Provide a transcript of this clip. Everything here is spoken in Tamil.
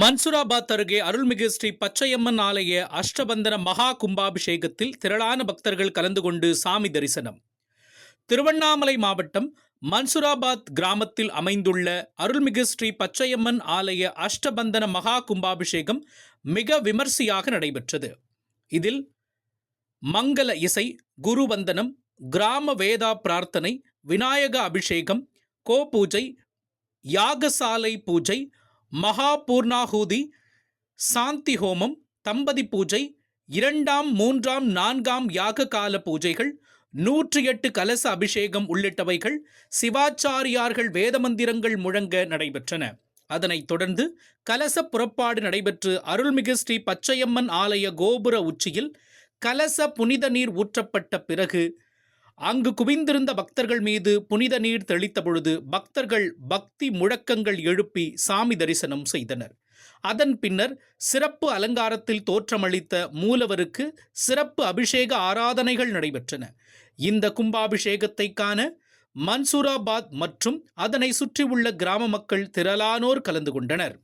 மன்சூராபாத் அருகே அருள்மிகு ஸ்ரீ பச்சையம்மன் ஆலய அஷ்டபந்தன மகா கும்பாபிஷேகத்தில் திரளான பக்தர்கள் கலந்து கொண்டு சாமி தரிசனம். திருவண்ணாமலை மாவட்டம் மன்சூராபாத் கிராமத்தில் அமைந்துள்ள அருள்மிகு ஸ்ரீ பச்சையம்மன் ஆலய அஷ்டபந்தன மகா கும்பாபிஷேகம் மிக விமர்சையாக நடைபெற்றது. இதில் மங்கள இசை குருவந்தனம் கிராம வேதா பிரார்த்தனை விநாயக அபிஷேகம் கோ பூஜை யாகசாலை பூஜை மகா பூர்ணாகூதி சாந்தி ஹோமம் தம்பதி பூஜை இரண்டாம் மூன்றாம் நான்காம் யாக கால பூஜைகள் நூற்றி எட்டு கலச அபிஷேகம் உள்ளிட்டவைகள் சிவாச்சாரியார்கள் வேதமந்திரங்கள் முழங்க நடைபெற்றன. அதனைத் தொடர்ந்து கலச புறப்பாடு நடைபெற்று அருள்மிகு ஸ்ரீ பச்சையம்மன் ஆலய கோபுர உச்சியில் கலச புனித நீர் ஊற்றப்பட்ட பிறகு அங்கு குவிந்திருந்த பக்தர்கள் மீது புனித நீர் தெளித்த பொழுது பக்தர்கள் பக்தி முழக்கங்கள் எழுப்பி சாமி தரிசனம் செய்தனர். அதன் பின்னர் சிறப்பு அலங்காரத்தில் தோற்றமளித்த மூலவருக்கு சிறப்பு அபிஷேக ஆராதனைகள் நடைபெற்றன. இந்த கும்பாபிஷேகத்தை காண மன்சூராபாத் மற்றும் அதனை சுற்றியுள்ள கிராம மக்கள் திரளானோர் கலந்து கொண்டனர்.